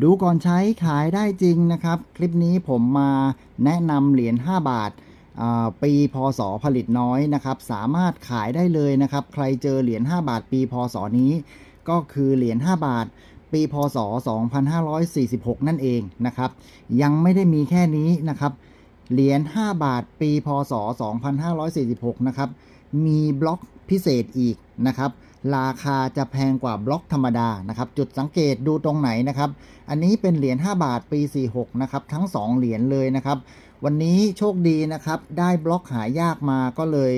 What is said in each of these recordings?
ดูก่อนใช้ขายได้จริงนะครับ คลิปนี้ผมมาแนะนำเหรียญ 5 บาท ปีพศผลิตน้อยนะครับ สามารถขายได้เลยนะครับ ใครเจอเหรียญ 5 บาท ปีพศนี้ ก็คือเหรียญ 5 บาท ปีพศ 2546 นั่นเองนะครับ ยังไม่ได้มีแค่นี้นะครับ เหรียญ 5 บาท ปีพศ 2546 นะครับ มีบล็อกพิเศษอีกนะครับ ราคาจะแพงกว่าบล็อกธรรมดานะครับ จุดสังเกตดูตรงไหนนะครับ อันนี้เป็นเหรียญ5บาทปี 46 นะครับ ทั้ง 2 เหรียญเลยนะครับ วันนี้โชคดีนะครับ ได้บล็อกหายากมาก็เลย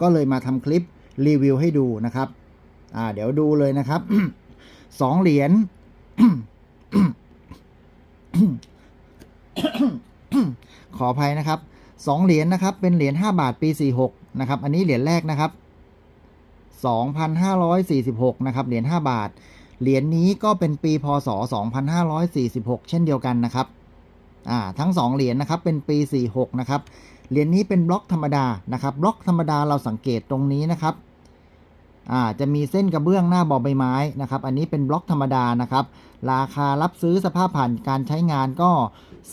ก็เลยมาทำคลิปรีวิวให้ดูนะครับ อ่า เดี๋ยวดูเลยนะครับสองเหรียญขออภัยนะครับ สองเหรียญนะครับ เป็นเหรียญ5บาทปี 46 นะครับ อันนี้เหรียญแรกนะครับ 2,546 นะครับ เหรียญ5บาท เหรียญนี้ก็เป็นปีพศ 2546 เช่นเดียวกันนะครับ อ่า ทั้ง 2 เหรียญนะครับ เป็นปี 46 นะครับ เหรียญนี้เป็นบล็อกธรรมดา นะครับ บล็อกธรรมดาเราสังเกตตรงนี้นะครับ อ่า จะมีเส้นกระเบื้องหน้าบอใบไม้นะครับ อันนี้เป็นบล็อกธรรมดานะครับ ราคารับซื้อสภาพผ่านการใช้งานก็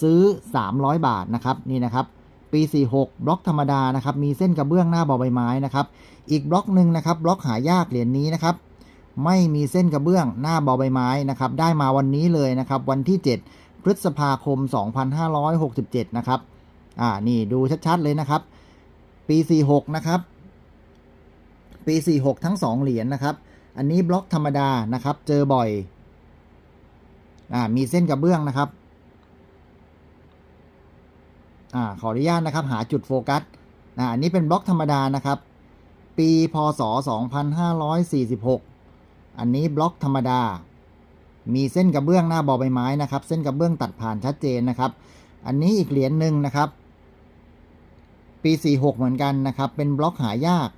ซื้อ 300 บาทนะครับ นี่นะครับ ปี 46 บล็อกธรรมดานะครับ มีเส้นกระเบื้องหน้าบอใบไม้นะครับ อีกบล็อกหนึ่งนะครับ บล็อกหายากเหรียญนี้นะครับ ไม่มีเส้นกระเบื้องหน้าบอใบไม้นะครับ ได้มาวันนี้เลยนะครับ วันที่ 7 พฤษภาคม 2567 นะครับ อ่า นี่ดูชัดๆเลยนะครับ ปี 46 นะครับ ปี 46 ทั้ง 2 เหรียญนะครับ อันนี้บล็อกธรรมดานะครับ เจอบ่อย อ่า มีเส้นกระเบื้องนะครับ อ่าขออนุญาตนะครับหาจุดโฟกัสอ่าอันนี้เป็นบล็อกธรรมดานะครับ ปีพศ 2546 อันนี้บล็อกธรรมดา มีเส้นกระเบื้องหน้าบอใบไม้นะครับ เส้นกระเบื้องตัดผ่านชัดเจนนะครับ อันนี้อีกเหรียญหนึ่งนะครับ ปี 46 เหมือนกันนะครับ เป็นบล็อกหายาก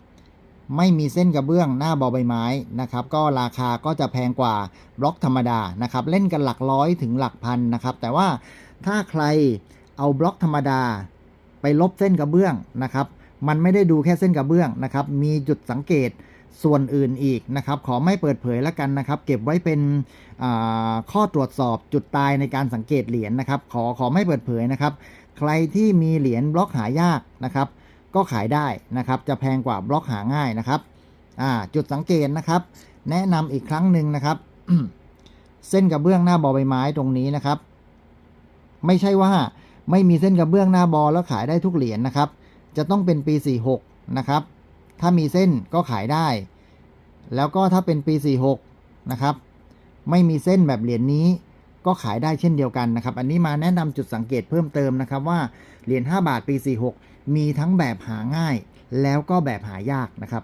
ไม่มีเส้นกระเบื้องหน้าบอใบไม้นะครับ ก็ราคาก็จะแพงกว่าบล็อกธรรมดานะครับ เล่นกันหลักร้อยถึงหลักพันนะครับ แต่ว่าถ้าใคร เอาบล็อกธรรมดา ไปลบเส้นกระเบื้องนะครับ มันไม่ได้ดูแค่เส้นกระเบื้องนะครับ มีจุดสังเกตส่วนอื่นอีกนะครับ ขอไม่เปิดเผยแล้วกันนะครับ เก็บไว้เป็นข้อตรวจสอบจุดตายในการสังเกตเหรียญนะครับ ขอขอไม่เปิดเผยนะครับ ใครที่มีเหรียญบล็อกหายากนะครับ ก็ขายได้นะครับ จะแพงกว่าบล็อกหาง่ายนะครับจุดสังเกตนะครับ แนะนำอีกครั้งหนึ่งนะครับ เส้นกระเบื้องหน้าบอใบไม้ตรงนี้นะครับ ไม่ใช่ว่า ไม่มีเส้นกระเบื้องหน้าบอแล้วขายได้ทุกเหรียญนะครับ จะต้องเป็นปี 46 นะครับ ถ้ามีเส้นก็ขายได้ แล้วก็ถ้าเป็นปี 46 นะครับ ไม่มีเส้นแบบเหรียญนี้ก็ขายได้เช่นเดียวกันนะครับ อันนี้มาแนะนำจุดสังเกตเพิ่มเติมนะครับว่าเหรียญ5บาทปี 46 มีทั้งแบบหาง่าย แล้วก็แบบหายากนะครับ